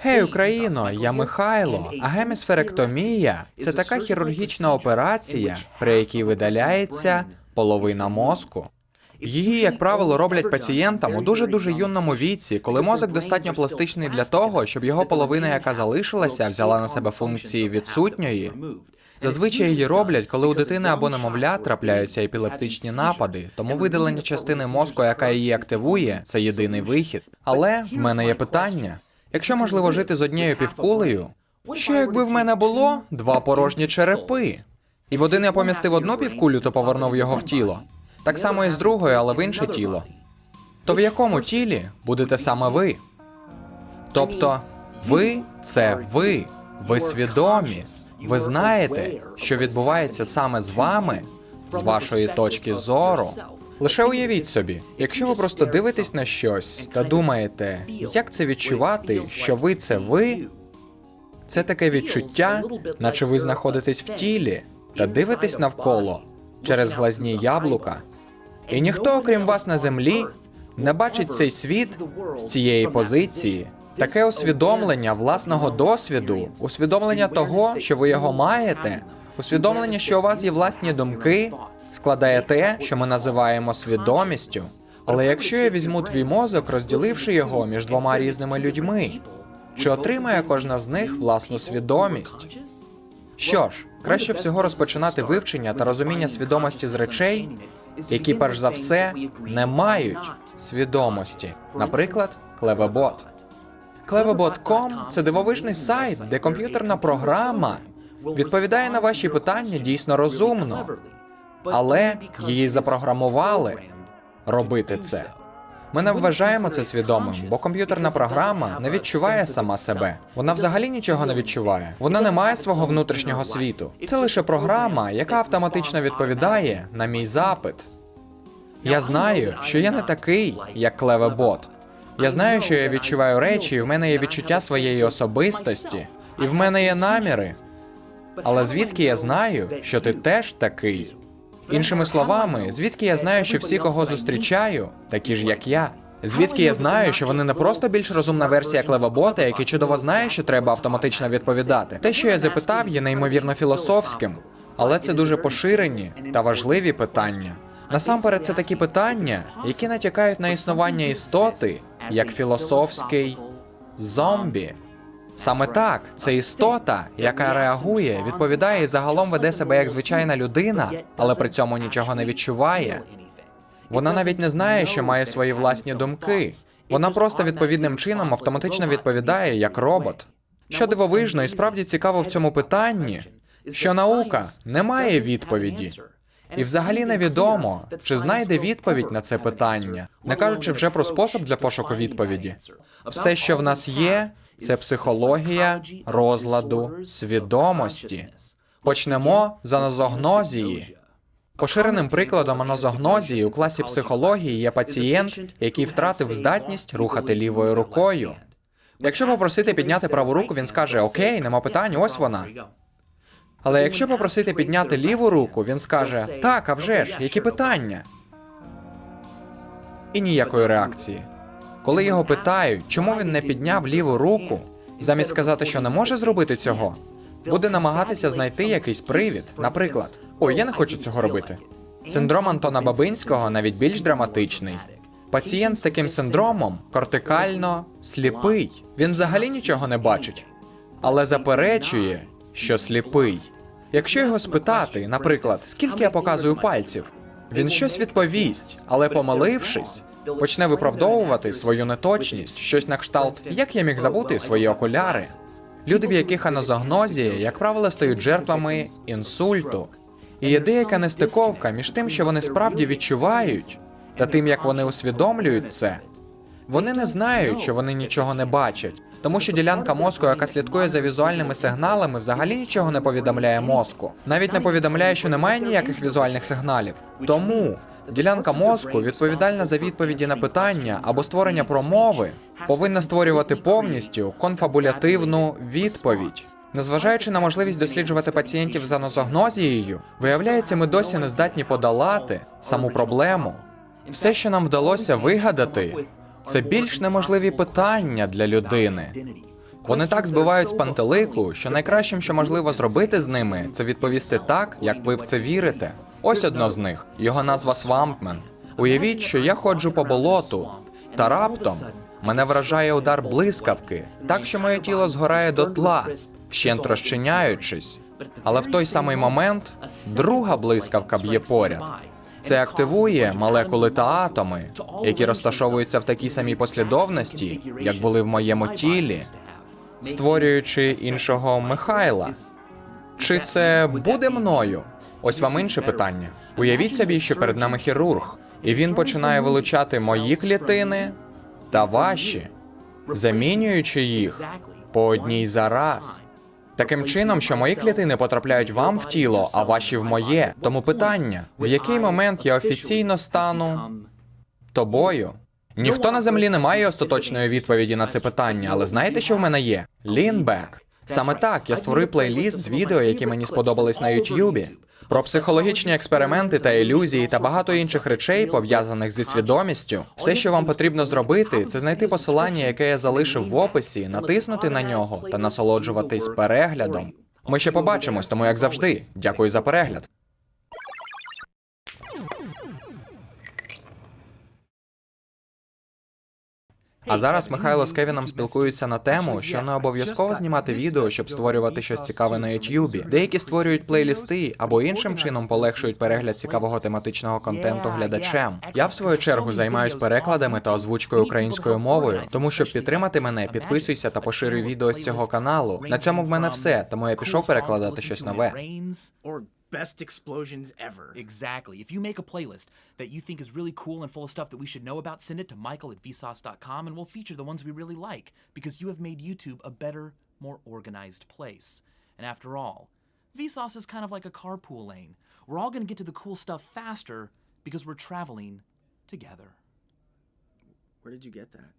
Гей, Україно, я Михайло. А гемісферектомія це така хірургічна операція, при якій видаляється половина мозку. Її, як правило, роблять пацієнтам у дуже дуже юному віці, коли мозок достатньо пластичний для того, щоб його половина, яка залишилася, взяла на себе функції відсутньої. Зазвичай її роблять, коли у дитини або немовля трапляються епілептичні напади, тому видалення частини мозку, яка її активує, це єдиний вихід. Але в мене є питання: якщо можливо жити з однією півкулею, що якби в мене було два порожні черепи, і в один я помістив одну півкулю, то повернув його в тіло. Так само і з другою, але в інше тіло. То в якому тілі будете саме ви? Тобто, ви це ви, ви свідомі. Ви знаєте, що відбувається саме з вами, з вашої точки зору. Лише уявіть собі, якщо ви просто дивитесь на щось та думаєте, як це відчувати, що ви це ви, це таке відчуття, наче ви знаходитесь в тілі та дивитесь навколо через глазні яблука. І ніхто, окрім вас на землі, не бачить цей світ з цієї позиції. Таке усвідомлення власного досвіду, усвідомлення того, що ви його маєте, усвідомлення, що у вас є власні думки, складає те, що ми називаємо свідомістю. Але якщо я візьму твій мозок, розділивши його між двома різними людьми, чи отримає кожна з них власну свідомість? Що ж, краще всього розпочинати вивчення та розуміння свідомості з речей, які перш за все не мають свідомості. Наприклад, Clevebot. Clevebot.com – це дивовижний сайт, де комп'ютерна програма відповідає на ваші питання дійсно розумно, але її запрограмували робити це. Ми не вважаємо це свідомим, бо комп'ютерна програма не відчуває сама себе. Вона взагалі нічого не відчуває. Вона не має свого внутрішнього світу. Це лише програма, яка автоматично відповідає на мій запит. Я знаю, що я не такий, як Клевебот. Я знаю, що я відчуваю речі, і в мене є відчуття своєї особистості, і в мене є наміри. Але звідки я знаю, що ти теж такий? Іншими словами, звідки я знаю, що всі, кого зустрічаю, такі ж як я? Звідки я знаю, що вони не просто більш розумна версія клевобота, який чудово знає, що треба автоматично відповідати. Те, що я запитав, є неймовірно філософським, але це дуже поширені та важливі питання. Насамперед, це такі питання, які натякають на існування істоти, як філософський зомбі. Саме так, це істота, яка реагує, відповідає і загалом веде себе як звичайна людина, але при цьому нічого не відчуває. Вона навіть не знає, що має свої власні думки. Вона просто відповідним чином автоматично відповідає як робот. Що дивовижно і справді цікаво в цьому питанні, що наука не має відповіді. І взагалі невідомо, чи знайде відповідь на це питання, не кажучи вже про спосіб для пошуку відповіді. Все, що в нас є, це психологія розладу свідомості. Почнемо з анозогнозії. Поширеним прикладом анозогнозії у класі психології є пацієнт, який втратив здатність рухати лівою рукою. Якщо попросити підняти праву руку, він скаже: Окей, нема питань, ось вона. Але якщо попросити підняти ліву руку, він скаже: Так, а вже ж, які питання? І ніякої реакції. Коли його питають, чому він не підняв ліву руку, замість сказати, що не може зробити цього, буде намагатися знайти якийсь привід. Наприклад, ой, я не хочу цього робити. Синдром Антона Бабинського навіть більш драматичний. Пацієнт з таким синдромом кортикально сліпий. Він взагалі нічого не бачить, але заперечує, що сліпий. Якщо його спитати, наприклад, скільки я показую пальців, він щось відповість, але помилившись, почне виправдовувати свою неточність, щось на кшталт, як я міг забути свої окуляри. Люди, в яких анозогнозія, як правило, стають жертвами інсульту. І є деяка нестиковка між тим, що вони справді відчувають, та тим, як вони усвідомлюють це. Вони не знають, що вони нічого не бачать, тому що ділянка мозку, яка слідкує за візуальними сигналами, взагалі нічого не повідомляє мозку. Навіть не повідомляє, що немає ніяких візуальних сигналів. Тому ділянка мозку, відповідальна за відповіді на питання або створення промови, повинна створювати повністю конфабулятивну відповідь. Незважаючи на можливість досліджувати пацієнтів з анозогнозією, виявляється, ми досі не здатні подолати саму проблему. Все, що нам вдалося вигадати, це більш неможливі питання для людини. Вони так збивають з пантелику, що найкращим, що можливо зробити з ними, це відповісти так, як ви в це вірите. Ось одно з них. Його назва Свампмен. Уявіть, що я ходжу по болоту, та раптом мене вражає удар блискавки, так що моє тіло згорає дотла, вщент розчиняючись. Але в той самий момент друга блискавка б'є поряд. Це активує молекули та атоми, які розташовуються в такій самій послідовності, як були в моєму тілі, створюючи іншого Михайла. Чи це буде мною? Ось вам інше питання. Уявіть собі, що перед нами хірург, і він починає вилучати мої клітини та ваші, замінюючи їх по одній за раз. Таким чином, що мої клітини потрапляють вам в тіло, а ваші в моє. Тому питання: в який момент я офіційно стану тобою? Ніхто на землі не має остаточної відповіді на це питання, але знаєте, що в мене є? Лінбек. Саме так я створив плейліст з відео, які мені сподобались на Ютюбі. Про психологічні експерименти та ілюзії та багато інших речей, пов'язаних зі свідомістю. Все, що вам потрібно зробити, це знайти посилання, яке я залишив в описі, натиснути на нього та насолоджуватись переглядом. Ми ще побачимось, тому як завжди. Дякую за перегляд. А зараз Михайло з Кевіном спілкуються на тему, що не обов'язково знімати відео, щоб створювати щось цікаве на Ютубі. Деякі створюють плейлісти або іншим чином полегшують перегляд цікавого тематичного контенту глядачем. Я в свою чергу займаюсь перекладами та озвучкою українською мовою. Тому щоб підтримати мене, підписуйся та поширюй відео з цього каналу. На цьому в мене все, тому я пішов перекладати щось нове. Or best explosions ever. Exactly. If you make a playlist that you think is really cool and full of stuff that we should know about, send it to Michael at vsauce.com and we'll feature the ones we really like because you have made YouTube a better, more organized place. And after all, Vsauce is kind of like a carpool lane. We're all going to get to the cool stuff faster because we're traveling together. Where did you get that?